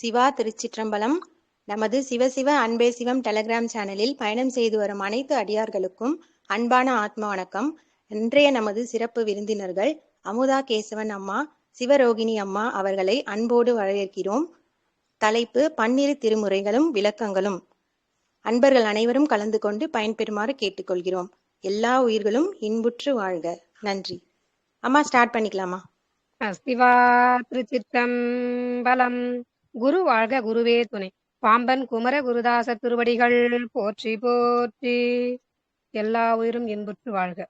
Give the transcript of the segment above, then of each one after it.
சிவா திருச்சிற்றம்பலம். நமது சிவசிவ அன்பே சிவம் டெலகிராம் சேனலில் பயணம் செய்து வரும் அனைத்து அடியார்களுக்கும் அன்பான ஆத்ம வணக்கம். இன்றைய நமது சிறப்பு விருந்தினர்கள் அமுதா கேசவன் அம்மா சிவரோகிணி அம்மா அவர்களை அன்போடு வரவேற்கிறோம். தலைப்பு பன்னிரு திருமுறைகளும் விளக்கங்களும். அன்பர்கள் அனைவரும் கலந்து கொண்டு பயன்பெறுமாறு கேட்டுக்கொள்கிறோம். எல்லா உயிர்களும் இன்புற்று வாழ்க. நன்றி. அம்மா ஸ்டார்ட் பண்ணிக்கலாமா? சிவா திருச்சிற்றம்பலம். குரு வாழ்க குருவே துணை. பாம்பன் குமர குருதாச திருவடிகள் போற்றி போற்றி. எல்லா உயிரும் இன்புற்று வாழ்க.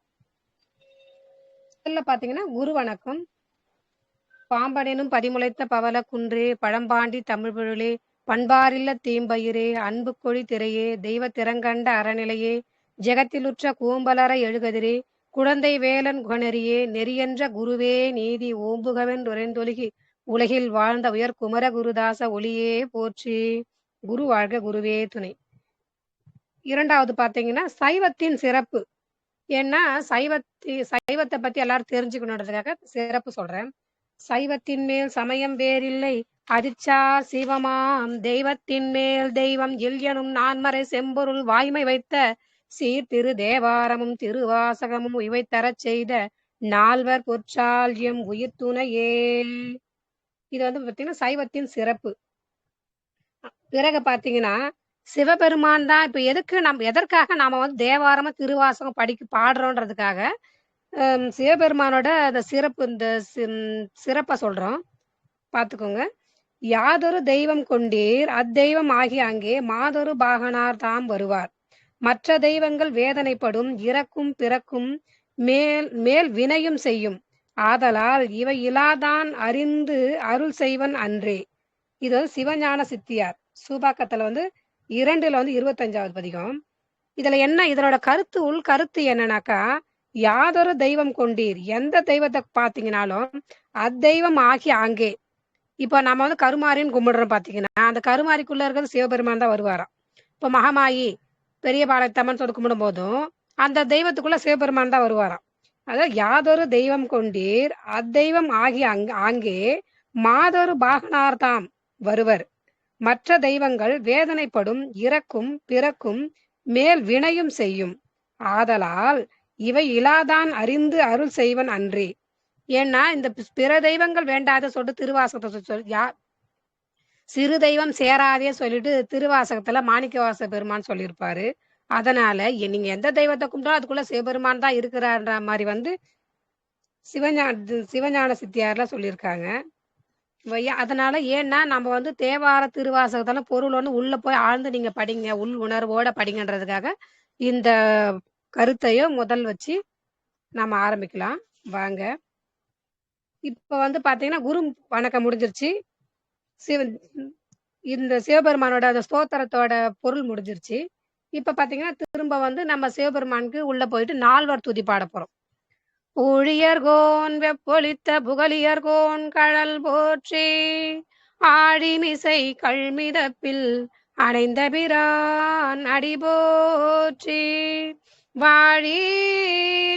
இதுல பாத்தீங்கன்னா குரு வணக்கம். பாம்பனினும் பதிமுளைத்த பவல குன்றே பழம்பாண்டி தமிழ் பொருளே பண்பாரில்ல தீம்பயிரே அன்பு கொழி திரையே தெய்வ திறங்கண்ட அறநிலையே ஜெகத்திலுற்ற கூம்பலர எழுகதிரே குழந்தை வேலன் குணரியே நெறியென்ற குருவே நீதி ஓம்புகவென் உரைந்தொழுகி உலகில் வாழ்ந்த உயர் குமர குருதாச ஒளியே போற்றி. குரு வாழ்க குருவே துணை. இரண்டாவது பாத்தீங்கன்னா சைவத்தின் சிறப்பு. ஏன்னா சைவத்தி சைவத்தை பத்தி எல்லாரும் தெரிஞ்சுக்கணுன்றதுக்காக சிறப்பு சொல்றேன். சைவத்தின் மேல் சமயம் வேறில்லை. அதிர்ச்சார் சிவமாம். தெய்வத்தின் மேல் தெய்வம் எல்யனும் நான்மறை செம்பொருள் வாய்மை வைத்த சீர் திரு தேவாரமும் திருவாசகமும் இவை தரச் செய்த நால்வர் பொற்றால்யம் உயிர் துணையே. இது வந்து பார்த்தீங்கன்னா சைவத்தின் சிறப்பு. பிறகு பார்த்தீங்கன்னா சிவபெருமான் தான் இப்போ எதுக்கு நம் எதற்காக நாம் வந்து தேவாரமாக திருவாசகம் படிக்க பாடுறோன்றதுக்காக சிவபெருமானோட அந்த சிறப்பு இந்த சிறப்பை சொல்கிறோம் பார்த்துக்கோங்க யாதொரு தெய்வம் கொண்டீர் அத்தெய்வம் ஆகி அங்கே மாதொரு பாகனார் தாம் வருவார். மற்ற தெய்வங்கள் வேதனைப்படும் இறக்கும் பிறக்கும் மேல் மேல் வினையும் செய்யும். ஆதலால் இவை இலாதான் அறிந்து அருள் செய்வன் அன்றே. இது வந்து சிவஞான சித்தியார். சூபாக்கத்துல வந்து இரண்டுல வந்து இருபத்தஞ்சாவது பதிகம். இதுல என்ன இதனோட கருத்து உள் கருத்து என்னன்னாக்கா யாதொரு தெய்வம் கொண்டீர் எந்த தெய்வத்தை பாத்தீங்கன்னாலும் அத்தெய்வம் ஆகி அங்கே. இப்போ நம்ம வந்து கருமாரின்னு கும்பிடுறோம் பாத்தீங்கன்னா அந்த கருமாரிக்குள்ள இருக்கிறது சிவபெருமான் தான் வருவாராம். இப்போ மகமாயி பெரிய பாளையத்தம்மன் சொல்லி கும்பிடும் போதும் அந்த தெய்வத்துக்குள்ள சிவபெருமான் தான் வருவாராம். அதாவது யாதொரு தெய்வம் கொண்டீர் அத்தெய்வம் ஆகி அங் அங்கே மாதொரு பாகனார்தாம் வருவர். மற்ற தெய்வங்கள் வேதனைப்படும் இறக்கும் பிறக்கும் மேல் வினையும் செய்யும். ஆதலால் இவை இலாதான் அறிந்து அருள் செய்வன் அன்றி. ஏன்னா இந்த பிற தெய்வங்கள் வேண்டாத சொல்லிட்டு திருவாசகத்தை சொல் யா சிறு தெய்வம் சேராதே சொல்லிட்டு திருவாசகத்துல மாணிக்கவாச பெருமான் சொல்லியிருப்பாரு. அதனால எ- நீங்க எந்த தெய்வத்தை கும்பிட்டாலும் அதுக்குள்ள சிவபெருமான் தான் இருக்கிறான்ற மாதிரி வந்து சிவஞான சிவஞான சித்தியார்ல சொல்லியிருக்காங்க. அதனால ஏன்னா நம்ம வந்து தேவார திருவாசகத்தால பொருள் ஒன்று உள்ள போய் ஆழ்ந்து நீங்க படிங்க உள் உணர்வோட படிங்கன்றதுக்காக இந்த கருத்தையும் முதல் வச்சு நாம ஆரம்பிக்கலாம். வாங்க. இப்ப வந்து பாத்தீங்கன்னா குரு வணக்கம் முடிஞ்சிருச்சு. சிவ இந்த சிவபெருமானோட அந்த ஸ்தோத்திரத்தோட பொருள் முடிஞ்சிருச்சு. இப்ப பாத்தீங்கன்னா திரும்ப வந்து நம்ம சிவபெருமானுக்கு உள்ள போயிட்டு நால்வர் துதி பாட போறோம். ஊழியர்கோன் வெப்பொலித்த புகழியர்கோன் கழல் போற்றி ஆழிமிசை கள்மிதப்பில் அடைந்த பிரான் அடி போற்றி. வாழி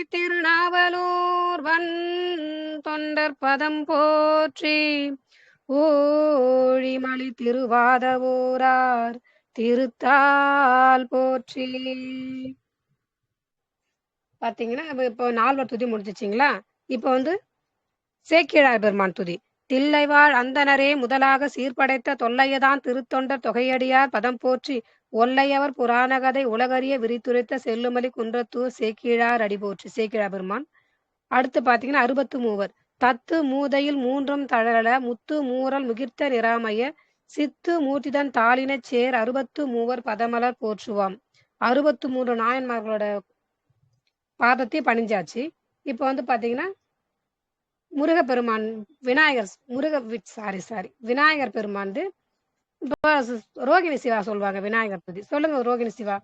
திருநாவலூர் வன் தொண்டர் பதம் போற்றி. ஊழிமலி திருவாத ஊரார் திருத்தால் போற்றி. பாத்தீங்கன்னா இப்போ நால்வர் துதி முடிஞ்சிச்சிங்களா? இப்போ வந்து சேக்கிழார் பெருமான் துதி. தில்லைவாழ் அந்தனரே முதலாக சீர்படைத்த தொல்லையதான் திருத்தொண்டர் தொகையடியார் பதம் போற்றி. ஒல்லையவர் புராணகதை உலகறிய விரித்துரைத்த செல்லுமலி குன்றத்தூர் சேக்கிழார் அடி போற்றி. சேக்கிழார் பெருமான். அடுத்து பாத்தீங்கன்னா அறுபத்து மூவர். தத்து மூதையில் மூன்றும் தழல முத்து மூரல் முகிர்த்த நிராமய சித்து மூர்த்திதன் தாளினச் சேர் அறுபத்து மூவர் பதமலர் போற்றுவாம். அறுபத்து மூன்று நாயன்மார்களோட பாதத்தை பணிஞ்சாச்சு. இப்போ வந்து பாத்தீங்கன்னா முருகப்பெருமான் விநாயகர் முருக சாரி சாரி விநாயகர் பெருமான் இப்போ ரோகிணி சிவா சொல்லுவாங்க விநாயகர் பத்தி சொல்லுங்க ரோகிணி சிவா.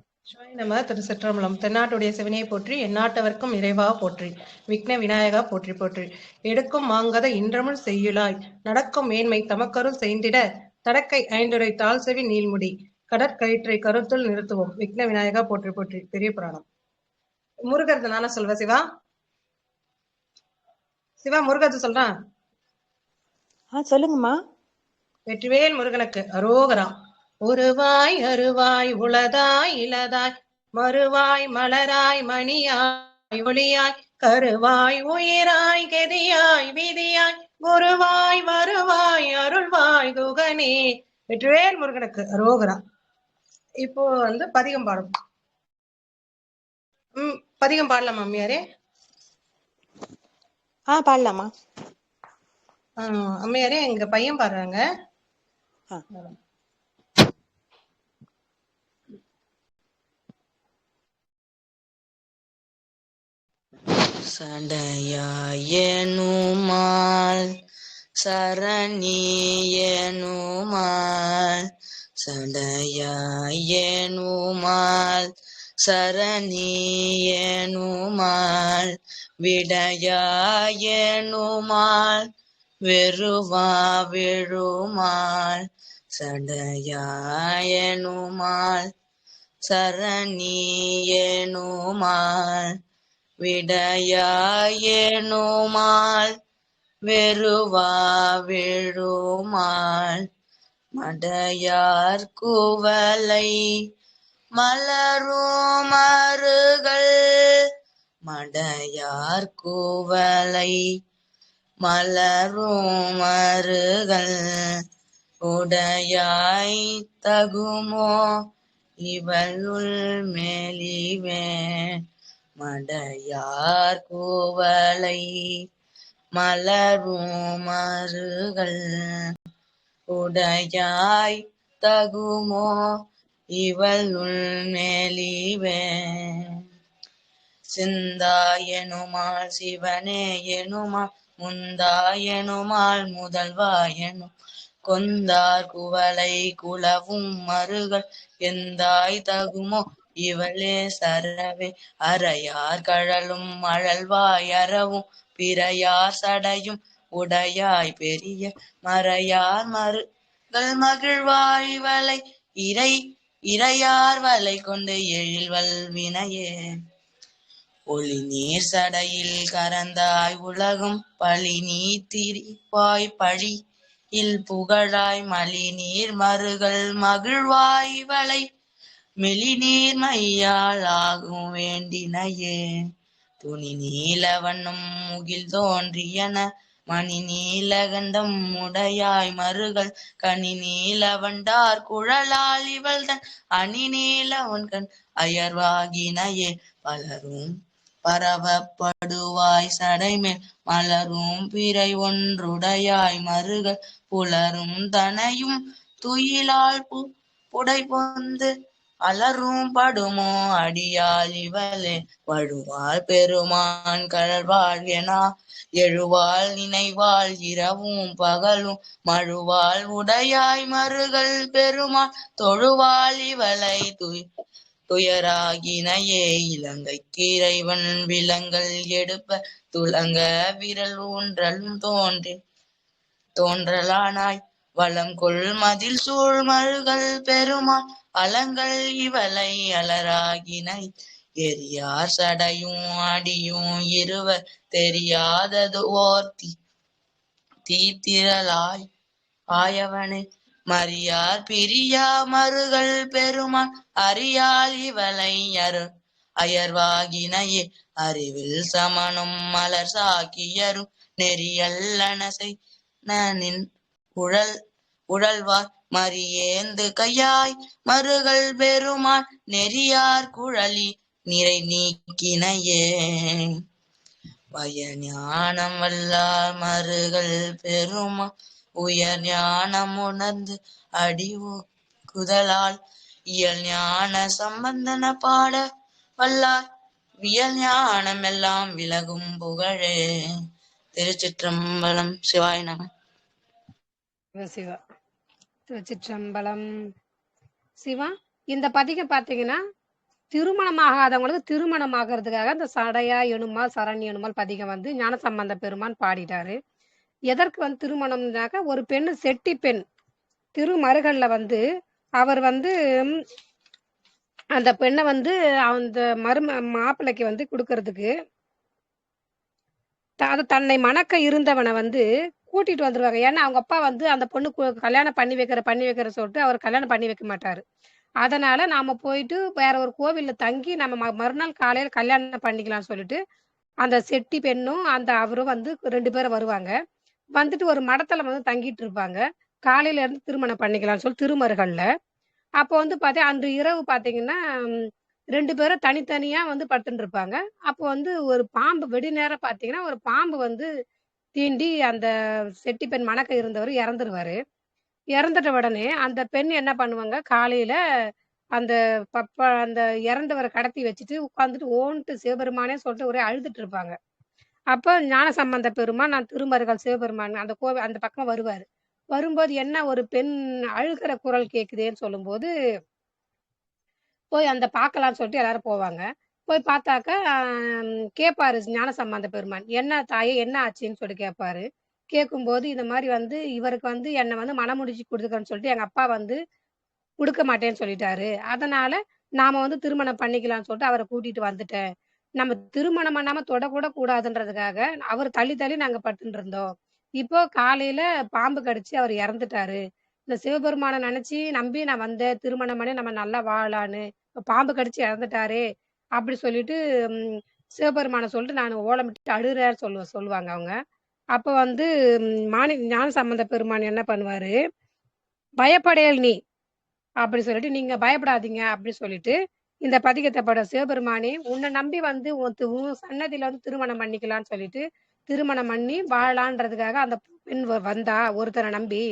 நம திரு சிற்றம்பலம் தென்னாட்டுடைய சிவனையை போற்றி எந்நாட்டவர்க்கும் இறைவா போற்றி விக்ன விநாயகா போற்றி போற்றி. எடுக்கும் மாங்கத இன்றமுள் செய்யுளாய் நடக்கும் மேன்மை தமக்கருள் செய்திட தடக்கை ஐந்துரை தாழ் செவி நீள்முடி. கடற்கயிற்றை கருத்துள் நிறுத்துவோம். விக்ன விநாயகா போற்றி போற்றி. பெரிய புராணம். முருகர் நானா சொல்வ சிவா? சிவா முருகர் சொல்றான் சொல்லுங்கம்மா. வெற்றிவேல் முருகனுக்கு அரோகரா. ஒருவாய் அருவாய் உளதாய் இளதாய். மறுவாய் மலராய் மணியாய் ஒளியாய். கருவாய் உயிராய் கெதியாய் விதியாய். குருவாய் வருவாய் அருள்வாய். குகனே வெற்றிவேல் முருகனுக்கு அரோகரா. இப்போ வந்து பதிகம் பாடும் ம் பதிகம் பாடலாம் அம்மையாரே? ஆ பாடலாமா? ஆஹ் அம்மையாரே எங்க பையன் பாடுறாங்க. ஆ. சரணியனுமால் சடையாயனுமால் சரணியனுமால் விடையாயனுமால் வெறுவா விழுமால் சடையாயனுமால் சரணியனுமால் விடையாயனுமால் வெறுவா விழுமால் மடையார் குவலை மலரும் மருகள் மடையார் குவலை மலரும் மருகள் உடையாய் தகுமோ இவளுள் மேலிவே. மடையார் கோவலை மலரும் மருகள் உடையாய் தகுமோ? இவளுள் மெலிவே சிந்தாயனுமால் சிவனே எனுமாள் முந்தாயனுமால் முதல்வாயனும் கொந்தார் குவலை குலவும் மருகள் எந்தாய் தகுமோ? இவளே சரவே. அறையார் கழலும் அழல்வாய் அறவும் பிறையார் சடையும் உடையாய் பெரிய மறையார் மறுகள் மகிழ்வாய்வலை இறை இறையார் வலை கொண்டு எழில்வல் வினையே. ஒளி நீர் சடையில் கரந்தாய் உலகும் பழி நீர் திரிவாய் பழி இல் புகழாய் மலி நீர் மறுகள் மகிழ்வாய் வளை மெலி நீர் மையால் ஆகும் வேண்டினையே. துணி நீல வண்ணம் முகில் தோன்றியன. மணி நீலகண்டம் உடையாய் மருகள் கனி நீல வண்டார் குழலால் இவள் தன் அணி நீல கண் அயர்வாகினையே. பலரும் பரவப்படுவாய் சடைமேல். மலரும் பிறை ஒன்றுடையாய் மருகள் புலரும் தனையும் துயிலால் பு புடை பொந்து அலரும் படுமோ அடியால் இவளே. வழுவாள் பெருமான் கழல்வாள் எனா. எழுவாள் நினைவாள் இரவும் பகலும். மழுவாள் உடையாய் மருகள் பெருமாள். தொழுவாள் இவளை துய் துயராகினையே. இலங்கைக்கு இறைவன் விலங்கல் எடுப்ப. துலங்க விரல் ஊன்றலும் தோன்றி தோன்றலானாய். வளம் கொள் மதில் சூழ் மருகள் பெருமாள். அலங்கள் இவளை அலராகினை எரியார் சடையும் அடியும் இருவர் தெரியாதது ஓர் தீ ஆயவனே மரியார் பிரியா மருகள் பெருமான் அறியால் இவளை அரு அயர்வாகினையே. அறிவில் சமனும் மலர் சாக்கியரும் நெறியல்லனசை நின் உழல் உழல்வார். மரியேந்து கையாய் மறுகள் பெருமான் நெறியார் குழலி நிறை நீக்கினையே. வய ஞானம் வல்லார் மறுகள் பெருமா உயர் ஞானம் உணர்ந்து அடிவு குதலால் இயல் ஞான சம்பந்தன பாட வல்லார். வியல் ஞானம் எல்லாம் விலகும் புகழே. திருச்சிற்றம்பலம் சிவாய் நம. சிவா. திருச்சிற்றம்பலம். சிவா இந்த பதிகம் பார்த்தீங்கன்னா திருமணமாகாதவங்களுக்கு திருமணம் ஆகிறதுக்காக இந்த சடையா எனுமால் சரண் எனுமால் பதிகம் வந்து ஞானசம்பந்த பெருமான் பாடிட்டாரு. எதற்கு வந்து திருமணம்னாக்க ஒரு பெண்ணு செட்டி பெண் திருமருகல்ல வந்து அவர் வந்து அந்த பெண்ணை வந்து அந்த மரும மாப்பிள்ளைக்கு வந்து கொடுக்கறதுக்கு த- அது தன்னை மணக்க இருந்தவனை வந்து கூட்டிட்டு வந்துருவாங்க. ஏன்னா அவங்க அப்பா வந்து அந்த பொண்ணு கல்யாணம் பண்ணி வைக்கிற பண்ணி வைக்கிற சொல்லிட்டு அவர் கல்யாணம் பண்ணி வைக்க மாட்டாரு. அதனால நாம போயிட்டு வேற ஒரு கோவில்ல தங்கி நம்ம ம- மறுநாள் காலையில கல்யாணம் பண்ணிக்கலாம்னு சொல்லிட்டு அந்த செட்டி பெண்ணும் அந்த அவரும் வந்து ரெண்டு பேரும் வருவாங்க. வந்துட்டு ஒரு மடத்துல வந்து தங்கிட்டு இருப்பாங்க. காலையில இருந்து திருமணம் பண்ணிக்கலாம்னு சொல்லி திருமருகல்ல அப்போ வந்து பார்த்தா அன்று இரவு பார்த்தீங்கன்னா ரெண்டு பேரும் தனித்தனியா வந்து படுத்துட்டு இருப்பாங்க. அப்போ வந்து ஒரு பாம்பு வெடி நேரம் பார்த்தீங்கன்னா ஒரு பாம்பு வந்து தீண்டி அந்த செட்டி பெண் மணக்க இருந்தவர் இறந்துருவாரு. இறந்துட்ட உடனே அந்த பெண் என்ன பண்ணுவாங்க? காலையில அந்த பப்ப அந்த இறந்தவரை கடத்தி வச்சுட்டு உட்காந்துட்டு ஓன்ட்டு சிவபெருமானே சொல்லிட்டு ஒரே அழுதுட்டு இருப்பாங்க. அப்போ ஞான சம்பந்த பெருமான் நான் திருமருகல் சிவபெருமான் அந்த கோவில் அந்த பக்கம் வருவார். வரும்போது என்ன ஒரு பெண் அழுகிற குரல் கேட்குதேன்னு சொல்லும்போது போய் அந்த பார்க்கலாம்னு சொல்லிட்டு எல்லாரும் போவாங்க. போய் பார்த்தாக்கா கேட்பாரு ஞான சம்பந்த பெருமான். என்ன தாயே என்ன ஆச்சுன்னு சொல்லி கேட்பாரு கேட்கும்போது இந்த மாதிரி வந்து இவருக்கு வந்து என்னை வந்து மனமுடிச்சு கொடுத்துக்கிறேன்னு சொல்லிட்டு எங்கள் அப்பா வந்து கொடுக்க மாட்டேன்னு சொல்லிட்டாரு. அதனால நாம வந்து திருமணம் பண்ணிக்கலாம்னு சொல்லிட்டு அவரை கூட்டிட்டு வந்துட்டேன். நம்ம திருமணம் பண்ணாம தொடக்கூட கூடாதுன்றதுக்காக அவர் தள்ளி தள்ளி நாங்க பட்டுன்னு இருந்தோம். இப்போ காலையில பாம்பு கடிச்சு அவர் இறந்துட்டாரு. இந்த சிவபெருமானை நினைச்சு நம்பி நான் வந்தேன். திருமணம் பண்ணி நம்ம நல்லா வாழலான்னு. பாம்பு கடிச்சு இறந்துட்டாரே. அப்படி சொல்லிட்டு சிவபெருமானை சொல்லிட்டு நான் ஓலமிட்டு அழுறேன்னு சொல்லுவ சொல்லுவாங்க அவங்க. அப்போ வந்து மாணி ஞான சம்பந்த பெருமான் என்ன பண்ணுவாரு? பயப்படையல் நீ அப்படி சொல்லிட்டு நீங்க பயப்படாதீங்க அப்படி சொல்லிட்டு இந்த பதிகத்தை பட சிவபெருமானே உன்னை நம்பி வந்து உன் உன் சன்னதியில வந்து திருமணம் பண்ணிக்கலாம்னு சொல்லிட்டு திருமணம் பண்ணி வாழலான்றதுக்காக அந்த பெண் வ- வந்தா ஒருத்தரை நம்பி.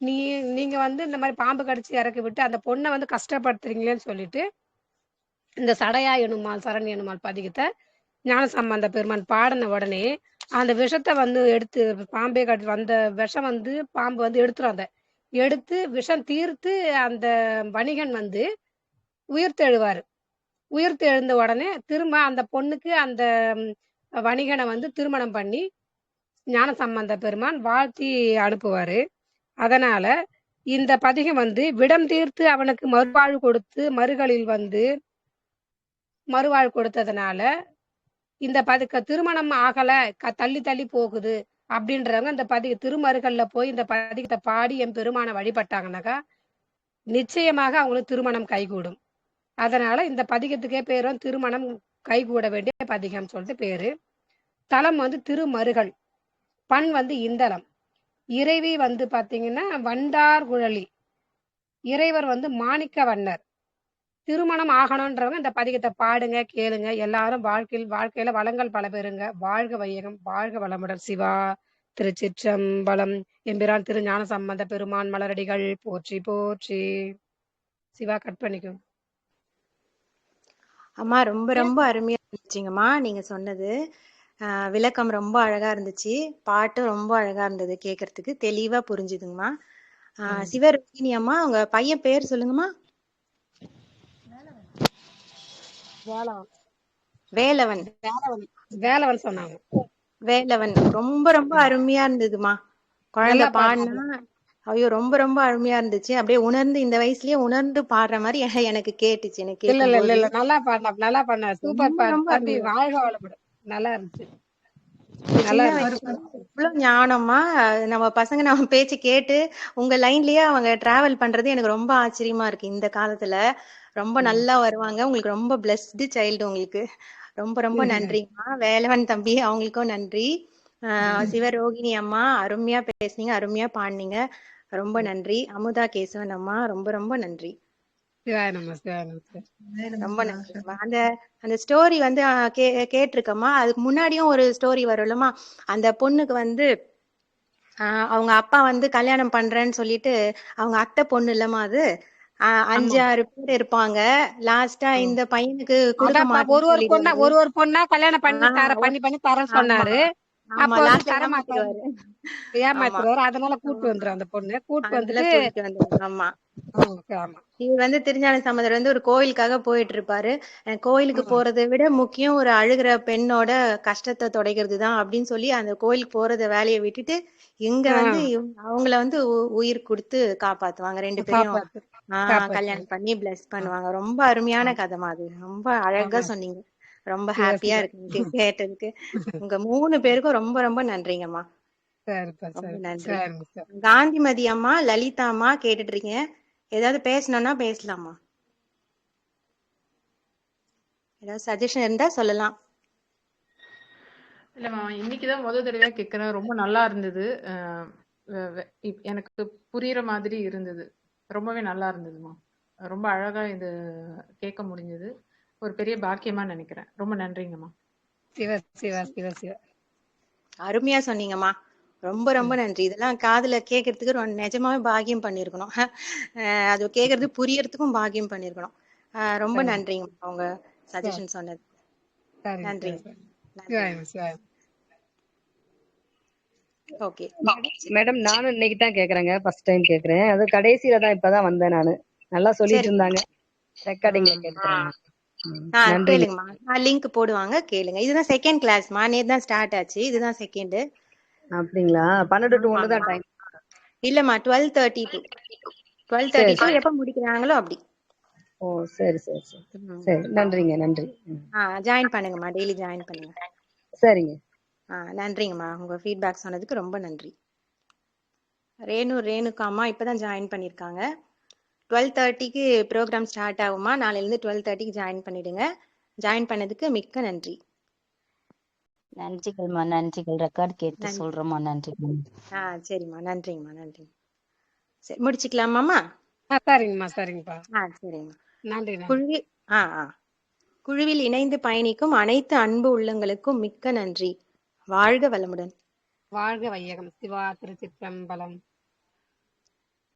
நீ நீங்க வந்து இந்த மாதிரி பாம்பு கடிச்சு இறக்கி விட்டு அந்த பொண்ணை வந்து கஷ்டப்படுத்துறீங்களேன்னு சொல்லிட்டு இந்த சடையா எனுமால் சரண் எனுமால் பதிகத்தை ஞான சம்பந்த பெருமான் பாடின உடனே அந்த விஷத்தை வந்து எடுத்து பாம்பே கடி வந்த விஷம் வந்து பாம்பு வந்து எடுத்துரும் அதை. எடுத்து விஷம் தீர்த்து அந்த வணிகன் வந்து உயிர்த்தெழுவார். உயிர்த்து எழுந்த உடனே திரும்ப அந்த பொண்ணுக்கு அந்த வணிகனை வந்து திருமணம் பண்ணி ஞான சம்பந்த பெருமான் வாழ்த்தி அனுப்புவாரு. அதனால இந்த பதிகம் வந்து விடம் தீர்த்து அவனுக்கு மறுவாழ்வு கொடுத்து மறுகளில் வந்து மறுவாழ் கொடுத்ததுனால இந்த பதிக்க திருமணம் ஆகல க- தள்ளி தள்ளி போகுது அப்படின்றவங்க இந்த பதிக திருமருகல்ல போய் இந்த பதிகத்தை பாடி என் பெருமானை வழிபட்டாங்கனாக்கா நிச்சயமாக அவங்களுக்கு திருமணம் கைகூடும். அதனால இந்த பதிகத்துக்கே பேரும் திருமணம் கைகூட வேண்டிய பதிகம் சொல்லிட்டு பேரு. தலம் வந்து திருமருகல் பண் வந்து இந்தளம் இறைவி வந்து பாத்தீங்கன்னா வண்டார் குழலி. இறைவர் வந்து மாணிக்க வண்ணர் திருமணம் ஆகணும்ன்றவங்க இந்த பதிகத்தை பாடுங்க கேளுங்க. எல்லாரும் வாழ்க்கையில் வாழ்க்கையில வளங்கள் பல பெறுங்க வாழ்க வையகம் வாழ்க வளமுடன். சிவா திருச்சிற்றம்பலம் எம்பிரான் திரு ஞான சம்பந்த பெருமான் மலரடிகள். போற்றி போற்றி. சிவா கட் பண்ணிக்கும் அம்மா ரொம்ப ரொம்ப அருமையா இருந்துச்சுங்கம்மா நீங்க சொன்னது. விளக்கம் ரொம்ப அழகா இருந்துச்சு. பாட்டு ரொம்ப அழகா இருந்தது கேட்கறதுக்கு தெளிவா புரிஞ்சுதுங்கம்மா. சிவரோகிணி அம்மா உங்க பையன் பேர் சொல்லுங்கம்மா. வேலவன். வேலவன். சொன்னாங்க. வேலவன். ரொம்ப ரொம்ப அருமையா இருந்ததுமா. குழந்தை பாடினா ஐயோ ரொம்ப ரொம்ப அருமையா இருந்துச்சு. அப்படியே உணர்ந்து இந்த வயசுலயே உணர்ந்து பாடுற மாதிரி எனக்கு கேட்டுச்சு. எனக்கு இல்ல இல்ல இல்ல நல்லா பண்ண நல்லா பண்ண சூப்பர் அருமையா. வாழ்க வளமுடன். நல்லா இருந்துச்சு இந்த நல்லா சின்ன இருந்துச்சு வயசுல இவ்வளவு ஞானமா நம்ம பசங்க நம்ம பேச்சு கேட்டு உங்க லைன்லயே அவங்க டிராவல் பண்றது எனக்கு ரொம்ப ஆச்சரியமா இருக்கு. இந்த காலத்துல ரொம்ப நல்லா வருவாங்க. உங்களுக்கு ரொம்ப பிளஸ்டு சைல்டு உங்களுக்கு. ரொம்ப ரொம்ப நன்றிங்கம்மா வேலவன் தம்பி அவங்களுக்கும் நன்றி. ஆஹ் சிவரோகிணி அம்மா அருமையா பேசுனீங்க அருமையா பாடினீங்க. ரொம்ப நன்றி. அமுதா கேசவன் அம்மா ரொம்ப ரொம்ப நன்றி. சிவாய நம சிவாய நம சிவாய. ரொம்ப அந்த அந்த ஸ்டோரி வந்து கே கேட்டிருக்கம்மா. அதுக்கு முன்னாடியும் ஒரு ஸ்டோரி வரும்லம்மா அந்த பொண்ணுக்கு வந்து அவங்க அப்பா வந்து கல்யாணம் பண்றேன்னு சொல்லிட்டு அவங்க அத்தை பொண்ணு இல்லம்மா அது. அஞ்சு ஆறு பேர் இருப்பாங்க. லாஸ்டா இந்த பையனுக்கு ஒரு ஒரு பொண்ணா ஒரு ஒரு பொண்ணா கல்யாணம் பண்ணி தர பண்ணி பண்ணி ஆமா சொன்னாரு. அப்ப வந்து லாஸ்ட்ல தர மாட்டாரு ஏமாத்திடுவாரு ஏமாத்துறாரு அதனால கூட்டு வந்துரும் அந்த பொண்ணு. கூட்டு வந்துட்டு ஆமா. இவர் வந்து திருஞான சம்பந்தர் வந்து ஒரு கோயிலுக்காக போயிட்டு இருப்பாரு கோயிலுக்கு போறதை விட முக்கியம் ஒரு அழுகிற பெண்ணோட கஷ்டத்தை துடைக்கிறது தான் அப்படின்னு சொல்லி அந்த கோயிலுக்கு போறத வேலையை விட்டுட்டு இங்க வந்து அவங்கள வந்து உயிர் கொடுத்து காப்பாத்துவாங்க ரெண்டு காப்பாத்து கல்யாணம் பண்ணி பிளஸ் பண்ணுவாங்க. ரொம்ப அருமையான கதைமா அது. ரொம்ப அழகா சொன்னீங்க. ரொம்ப ஹாப்பியா இருக்கு எனக்கு கேட்டதுக்கு. உங்க மூணு பேருக்கும் ரொம்ப ரொம்ப நன்றிங்கம்மா. காந்திமதி அம்மா லலிதா அம்மா கேட்டுட்டு இருக்கீங்க ஏதாவது பேசணும்னா பேசலாமா ஏதாவது சஜஷன் இருந்தா சொல்லலாம். இல்லம்மா இன்னைக்குதான் முத தடவையா கேட்கிறேன் ரொம்ப நல்லா இருந்தது. எனக்கு புரியுற மாதிரி இருந்தது. ரொம்பவே நல்லா இருந்ததுமா. ரொம்ப அழகா இது கேட்க முடிஞ்சது. ஒரு பெரிய பாக்கியமா நினைக்கிறேன். ரொம்ப நன்றிங்கம்மா. சிவ சிவ சிவ சிவ. அருமையா சொன்னீங்கம்மா. ரொம்ப ரொம்ப. நன்றி. இதெல்லாம் காதுல கேட்கறதுக்கு ரொ- நிஜமாவே பாக்கியம் பண்ணிருக்கணும். அது கேட்கறது புரியறதுக்கும் பாக்கியம் பண்ணிருக்கணும். ரொம்ப உங்க சரி சஜஷன் சொன்னது. நன்றி. நன்றிங்க ஓகே. மேடம் நானும் இன்னைக்கு தான் கேக்குறேங்க. ஃபர்ஸ்ட் டைம் கேக்குறேன். அது கடைசியில தான் இப்பதான் வந்தேன் நானு. நல்லா சொல்லிட்டு இருந்தாங்க. ரெக்கார்டிங்ல ம். கேளுங்கம்மா. லிங்க் போடுவாங்க கேளுங்க. இதுதான் செகண்ட் கிளாஸ்மா நேத்து தான் ஸ்டார்ட் ஆச்சு. இதுதான் செகண்ட் அப்படிங்களா? பன்னெண்டு டு ஒன்று தான் டைம் இல்லம்மா twelve thirty two twelve thirty two எப்ப முடிக்கிறாங்களோ அப்படி. ஓ சரி சரி சரி. சரி நன்றிங்க நன்றி. ஆ ஜாயின் பண்ணுங்கம்மா டெய்லி ஜாயின் பண்ணுங்க. சரிங்க. ஆ நன்றிங்கம்மா. உங்க ஃபீட்பேக் சொன்னதுக்கு ரொம்ப நன்றி. ரேணு ரேணுகாம்மா இப்பதான் ஜாயின் பண்ணிருக்காங்க. டுவெல் தேர்ட்டிக்கு ப்ரோக்ராம் ஸ்டார்ட் ஆகுமா? நாளையிலேருந்து டுவெல் தேர்ட்டிக்கு ஜாயின் பண்ணிடுங்க. ஜாயின் பண்ணதுக்கு மிக்க நன்றி. நன்றிகள்மா நன்றிகள். ரெக்கார்ட் கேட்டு நன்றி. சொல்றோம்மா நன்றிகள். ஆ சரிம்மா. நன்றிங்கம்மா நன்றி. சரி முடிச்சுக்கலாமாம்மா? ஆ சரிங்கம்மா சரிங்கப்பா. ஆ சரிங்கம்மா நன்றி நன்றி. குழுவில் ஆ ஆ. குழுவில் இணைந்து பயணிக்கும் அனைத்து அன்பு உள்ளங்களுக்கும் மிக்க நன்றி. வாழ்க வளமுடன். வாழ்க வையகம். சிவா திருச்சிற்றம்பலம்.